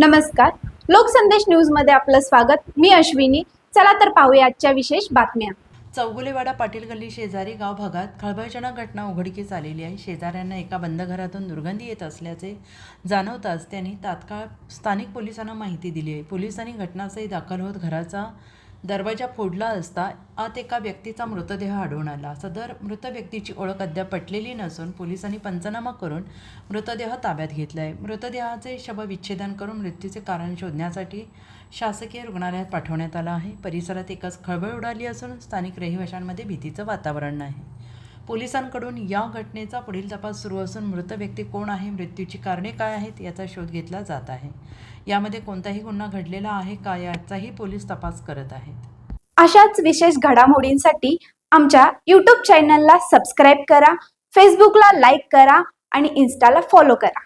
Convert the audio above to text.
नमस्कार. लोकसंदेश न्यूजमध्ये आपलं स्वागत. मी अश्विनी. चला तर पाहूया आजच्या विशेष बातम्या. चौगुलेवाडा पाटील गल्ली शेजारी गाव भागात खळबळजनक घटना उघडकीस आलेली आहे. शेजाऱ्यांना एका बंद घरातून दुर्गंधी येत असल्याचे जाणवताच त्यांनी तात्काळ स्थानिक पोलिसांना माहिती दिली आहे. पोलिसांनी घटनास्थळी दाखल होत घराचा दरवाजा फोडला असता आत एका व्यक्तीचा मृतदेह आढळून आला. सदर मृत व्यक्तीची ओळख अद्याप पटलेली नसून पोलिसांनी पंचनामा करून मृतदेह ताब्यात घेतला आहे मृतदेहाचे शवविच्छेदन करून मृत्यूचे कारण शोधण्यासाठी शासकीय रुग्णालयात पाठवण्यात आलं आहे. परिसरात एकच खळबळ उडाली असून स्थानिक रहिवाशांमध्ये भीतीचं वातावरण आहे. पोलिसांकडून या घटनेचा पुढील तपास सुरू असून मृत व्यक्ती कोण आहे मृत्यूची कारणे काय आहेत याचा शोध घेतला जात आहे. यामध्ये कोणताही गुन्हा घडलेला आहे का याचाही पोलीस तपास करत आहेत. अशाच विशेष घडामोडींसाठी आमच्या यूट्यूब चॅनलला सबस्क्राईब करा फेसबुकला लाईक करा आणि इन्स्टाला फॉलो करा.